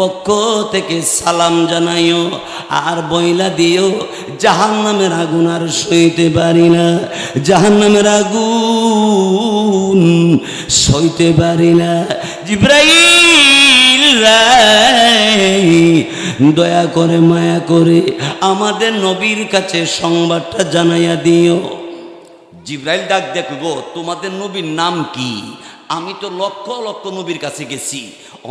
পক্ষ থেকে সালাম জানাইও আর বইলা দিও জাহান নামের আগুন আর সইতে পারি না জাহান নামের আগুন সইতে পারি না। জিব্রাইল রাই, দয়া করে মায়া করে আমাদের নবীর কাছে সংবাদটা জানাইয়া দিও। জিব্রাইল ডাক দেখব তোমাদের নবীর নাম কি? আমি তো লক্ষ লক্ষ নবীর কাছে গেছি।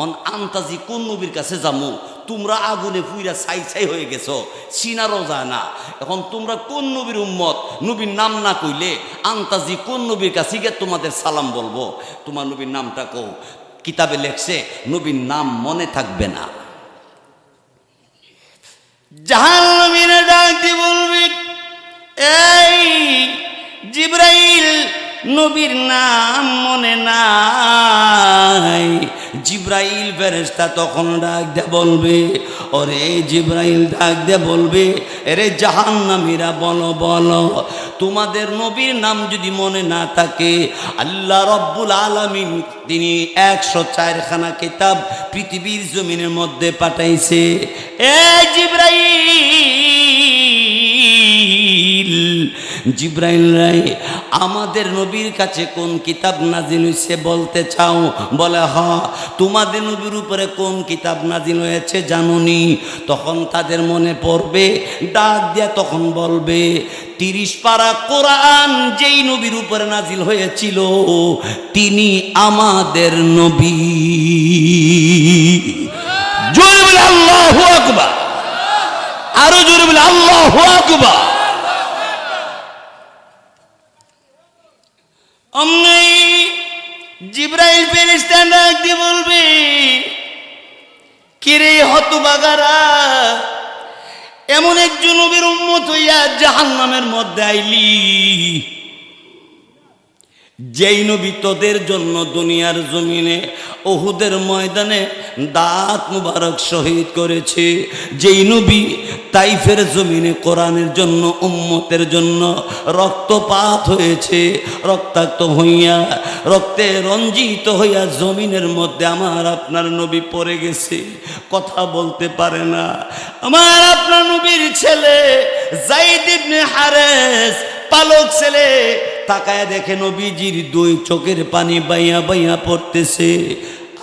অন আন্তাজি, কোন নবীর কাছে যামু? তোমরা আগুনে পুইরা ছাই ছাই হয়ে গেছো। চিনারও যায় না। এখন তোমরা কোন নবীর উম্মত? নবীর নাম না কইলে আন্তাজি, কোন নবীর কাছে গিয়ে তোমাদের সালাম বলব? তোমার নবীর নামটা কও। কিতাবে লেখছে, নবীর নাম মনে থাকবে না। জাহান্নামীরা ডাক দিয়ে বলবে, এই জিব্রাইল নবীর নাম মনে নাই। জিব্রাইল ফেরেস্তা তখন ডাক দে বলবে, ওরে জিব্রাইল, ডাক দে বলবে, এরে জাহান জাহান্নামীরা, বলো বলো, তোমাদের নবীর নাম যদি মনে না থাকে, আল্লাহ রব্বুল আলামিন তিনি একশো চারখানা কিতাব পৃথিবীর জমিনের মধ্যে পাঠাইছে। এ জিব্রাইল জিব্রাইল রাই আমাদের নবীর কাছে কোন কিতাব নাজিল হয়েছে বলতে চাও? বলে, হ। তোমাদের নবীর উপরে কোন কিতাব নাজিল হয়েছে জানুনি? তখন তাদের মনে পড়বে, ডাক দিয়া তখন বলবে, তিরিশ পারা কোরআন যেই নবীর উপরে নাজিল হয়েছিল, তিনি আমাদের নবী। জোরে বলে, আল্লাহ আকবার। আরও জোরে বলে, আল্লাহ আকবার। অমনি জিব্রাইল ফেরিস্তান ডাক দিয়ে বলবে, কিরে হতবাগারা, এমন একজন নবীর উন্মত হইয়া জাহান্নামের মধ্যে আইলি? যেই নবী তোদের জন্য দুনিয়ার জমিনে ওহুদের ময়দানে দাঁত মুবারক শহীদ করেছে, যেই নবী তাইফের জমিনে কোরআনের জন্য, উম্মতের জন্য রক্তপাত হয়েছে, রক্তাক্ত হইয়া, রক্তে রঞ্জিত হইয়া জমিনের মধ্যে আমার আপনার নবী পড়ে গেছে, কথা বলতে পারে না। আমার আপনার নবীর ছেলে জাইদ হারেস, পালক ছেলে তাকায় দেখে নবীজির দুই চোখের পানি বাইয়া বাইয়া পড়তেছে।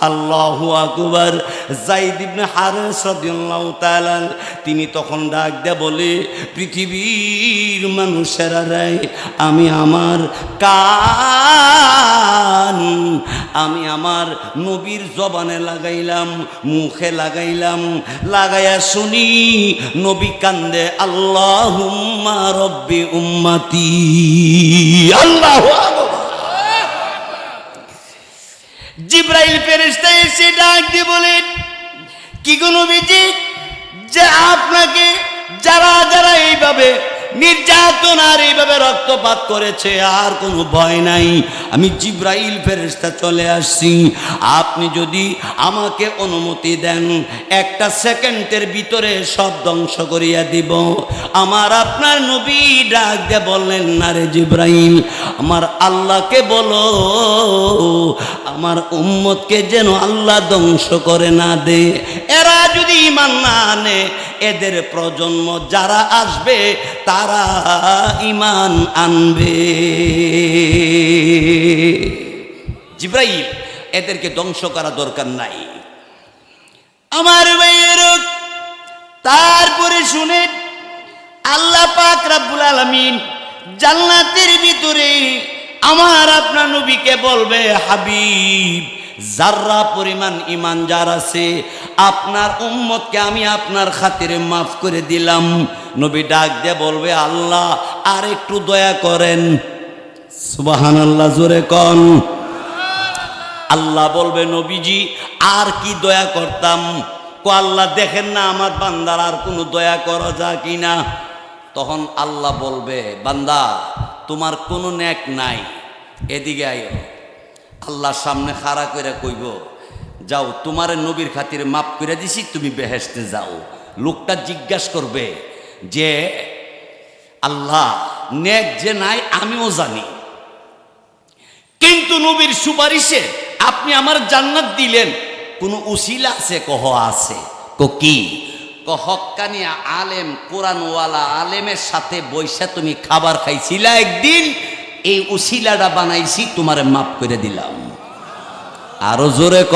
আল্লাহু আকবার। জাইদ ইবনে হারেস রাদিয়াল্লাহু তাআলা, তিনি তখন ডাক দেয়া বলে, পৃথিবীর মানুষেরা রে, আমি আমার কান, আমি আমার নবীর জবানে লাগাইলাম, মুখে লাগাইলাম লাগাইয়া শুনি, নবী কান্দে, আল্লাহুম্মা রব্বি উম্মতি। আল্লাহু আকবার জিব্রাইল ফেরেশতা এসে ডাক দিয়ে বলেন কি কোনো বিজি যে আপনাকে যারা যারা এইভাবে নির্যাতন আর এইভাবে রক্তপাত করেছে, আর কোনো ভয় নাই। আমি জিব্রাইল ফেরেশতা চলে আসছি। আপনি যদি আমাকে অনুমতি দেন, একটা সেকেন্ডের ভিতরে সব ধ্বংস করিয়া দিব। আমার আপনার নবী ডাক দিয়ে বললেন, না রে জিব্রাইল, আমার আল্লাহকে বলো, আমার উম্মতকে যেন আল্লাহ ধ্বংস করে না দে। এরা যদি ইমান না আনে এদের প্রজন্ম যারা আসবে, তারা ইমান আনবে। জিব্রাইল, এদেরকে ধ্বংস করা দরকার নাই। আমার ভাইয়ের তারপরে শুনে আল্লাহ পাক রাব্বুল আলামিন জান্নাতের ভিতরে আমার আপনার নবীকে বলবে, হাবিব যার্রা পরিমাণ ইমান যার আছে, আপনার উম্মতকে আমি আপনার খাতিরে মাফ করে দিলাম। নবী ডাক দিয়ে বলবে, আল্লাহ, আর একটু দয়া করেন। সুবাহান আল্লাহ জোরে কন। আল্লাহ বলবে, নবীজি, আর কি দয়া করতাম? কো, আল্লাহ, দেখেন না আমার বান্দার আর কোনো দয়া করা যায় কি না তখন আল্লাহ বলবে, বান্দা, তোমার কোনো ন্যাক নাই। এদিকে আইও আল্লাহর সামনে খাড়া করে কইব, যাও, তোমার নবীর খাতিরে মাপ করে দিছি, তুমি বেহেসতে যাও। লোকটা জিজ্ঞাসা করবে যে, আল্লাহ, নেক যে নাই আমিও জানি। কিন্তু নবীর সুপারিশে আপনি আমার জান্নাত দিলেন। কোন উসিলা আছে, কহ আছে। কো কি? হক্কানি আলেম, কোরআনওয়ালা আলেমের সাথে বৈশা তুমি খাবার খাইছিলা একদিন? এই উসিলাটা বানাইছি, তোমারে মাফ করে দিলাম। আরও জোরে ক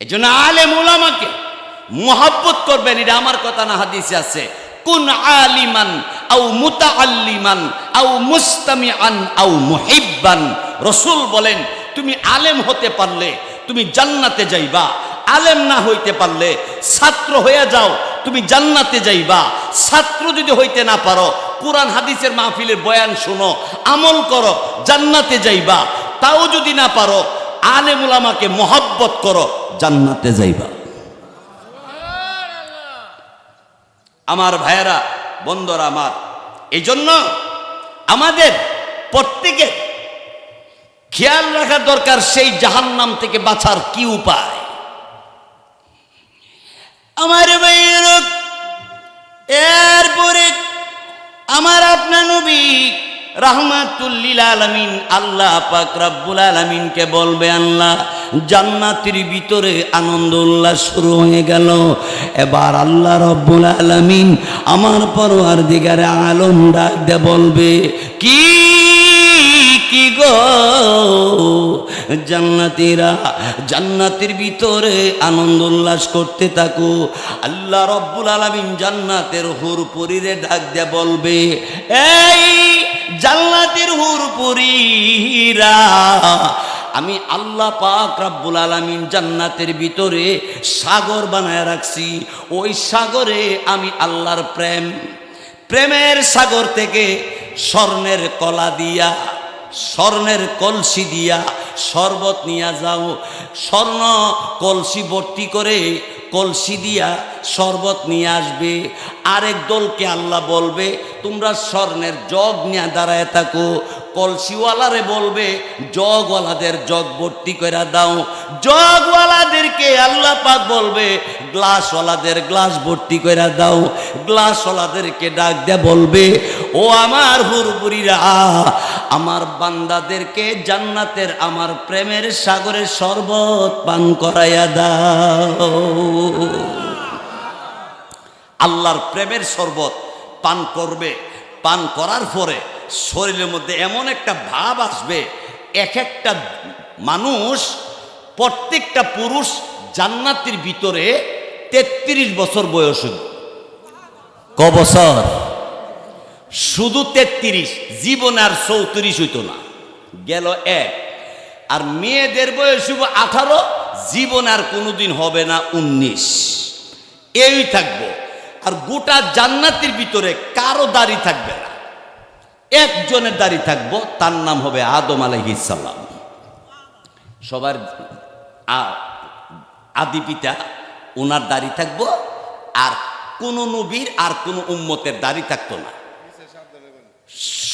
এই জন্য আলেম ওলামাকে মোহাব্বত করবেন, এটা আমার কথা না, হাদিসে আছে। কোন আলিমান আও মুতাআল্লিমান আও মুস্তামিআন আও মুহিব্বান। রসূল বলেন, তুমি আলেম হতে পারলে তুমি জান্নাতে যাইবা, আলেম না হইতে পারলে ছাত্র হয়ে যাও, তুমি জান্নাতে যাইবা। ছাত্র যদি হইতে না পারো কোরআন হাদিসের মাহফিলের বয়ান শোনো, আমল করো, জান্নাতে যাইবা। তাও যদি না পারো আলেম উলামাকে মহব্বত করো, জান্নাতে যাইবা। আমার ভাইয়েরা, বন্ধরা আমার এই জন্য আমাদের প্রত্যেকে খেয়াল রাখা দরকার সেই জাহান্নাম থেকে বাঁচার কি উপায়। আমার ভাইয়ের, এরপরে আমার আপনা নবী রাহমাতুল্লিল আলমিন আল্লাহ পাক রাব্বুল আলমিনকে বলবে, আল্লাহ, জান্নাতের ভিতরে আনন্দ উল্লাস শুরু হয়ে গেল। এবার আল্লাহ রব্বুল আলমিন আমার পরোয়ার দিগারে আলম ডাক দে বলবে কি কি? গো। জান্নাতীরা, জান্নাতের ভিতরে আনন্দ উল্লাস করতে থাকো। আল্লাহ রব্বুল আলামিন জান্নাতের হুর হুরপুরীরে ডাক দিয়ে বলবে, এই জান্নাতের হুরপুরীরা, আমি আল্লাহ পাক রাব্বুল আলামিন জান্নাতের ভিতরে সাগর বানায় রাখছি। ওই সাগরে আমি আল্লাহর প্রেম, প্রেমের সাগর থেকে স্বর্ণের কলা দিয়া স্বর্ণের কলসি দিয়া শরবত নিয়ে যাও। স্বর্ণ কলসি ভর্তি করে কলসি দিয়া শরবত নিয়ে আসবে। আরেক দলকে আল্লাহ বলবে, তোমরা স্বর্ণের জগ নিয়ে দাঁড়ায় থাকো। কলসিওয়ালারে বলবে, জগওয়ালাদের জগ ভর্তি করে দাও। জগওয়ালাদেরকে আল্লাহ পাক বলবে, গ্লাসওয়ালাদের গ্লাস ভর্তি করে দাও। গ্লাসওয়ালাদেরকে ডাক দিয়ে বলবে, ও আমার হুরপুরিরা আমার বান্দাদেরকে জান্নাতের আমার প্রেমের সাগরে শরবত পান করাইয়া দাও আল্লাহর প্রেমের শরবত পান করবে, পান করার পরে শরীরের মধ্যে এমন একটা ভাব আসবে, এক একটা মানুষ, প্রত্যেকটা পুরুষ জান্নাতের ভিতরে তেত্রিশ বছর বয়স। ক বছর শুধু তেত্রিশ, জীবন আর চৌত্রিশ হইতো না। গেল এক। আর মেয়েদের বয়স হইব আঠারো, জীবন আর কোনোদিন হবে না উনিশ। এই থাকব। আর গোটা জান্নাতের ভিতরে কারও দাড়ি থাকবে না। একজনের দাড়ি থাকব, তার নাম হবে আদম আলহিসাল্লাম সবার আদি পিতা ওনার দাড়ি থাকব, আর কোন নবীর আর কোন উম্মতের দাড়ি থাকতো না।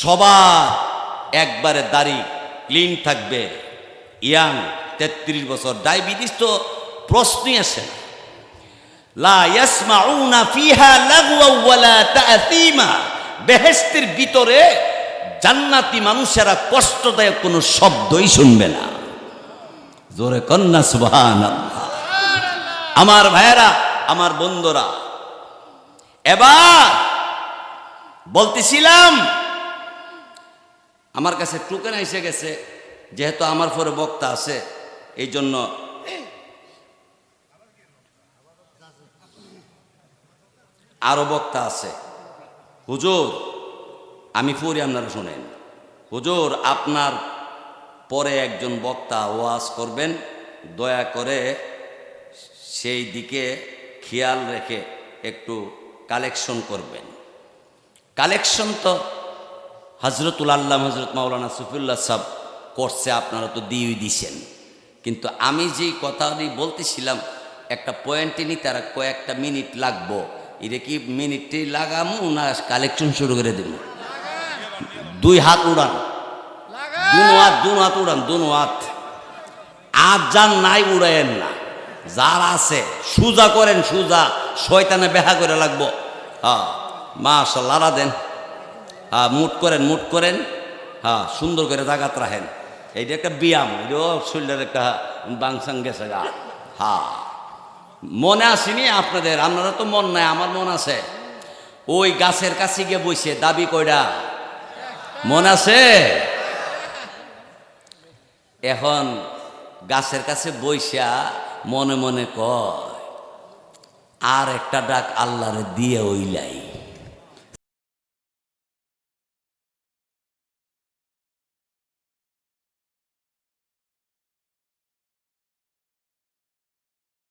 সবার একবারে দাড়ি ক্লিন থাকবে। ইয়াং তেত্রিশ বছর ডায়াবেটিস তো প্রশ্নই আসে তাআসীমা ভিতরে জান্নাতি মানুষেরা কষ্টদায়ক কোনো শব্দই শুনবে না। জোরে কন্যা সুবহানাল্লাহ। আমার ভাইয়েরা, আমার বন্ধুরা, এবার বলতেছিলাম আমার কাছে টোকেন এসে গেছে, যেহেতু আমার পরে বক্তা আছে এই জন্য আরও বক্তা আছে। হুজুর, আমি পড়ি আপনারা শোনেন। হুজুর, আপনার পরে একজন বক্তা ওয়াজ করবেন, দয়া করে সেই দিকে খেয়াল রেখে একটু কালেকশন করবেন। কালেকশন তো হজরতুল আল্লাহ হজরত মাওলানা সুফিউল্লাহ সাহ করছে, আপনারা তো দিয়ে দিছেন। কিন্তু আমি যেই কথাটি বলতেছিলাম, একটা পয়েন্টে নিতে আর কয়েকটা মিনিট লাগবো। এটা কি মিনিটটি লাগামু না কালেকশন শুরু করে দেব? দুই হাত উড়ান। দুনো হাত দুনো হাত উড়ান দুনো হাত। আর যার নাই উড়াইয়েন না। যার আছে, সুজা করেন, সুজা। শয়তানে বেহা করে লাগবো। হ্যাঁ লারা দেন। হ্যাঁ মুট করেন মুট করেন। হ্যাঁ সুন্দর করে জাগাত রাখেন। এইটা একটা ব্যায়াম এটাও শরীরের একটা বাংসাং গেছে গা। হা মনে আসেনি আপনাদের আপনারা তো মন নাই, আমার মন আছে। ওই গাছের কাছে গিয়ে বসে, দাবি কয়টা মন আছে? এখন গাছের কাছে বইসা মনে মনে কয়, আর একটা ডাক আল্লাহরে দিয়ে ওইলাই।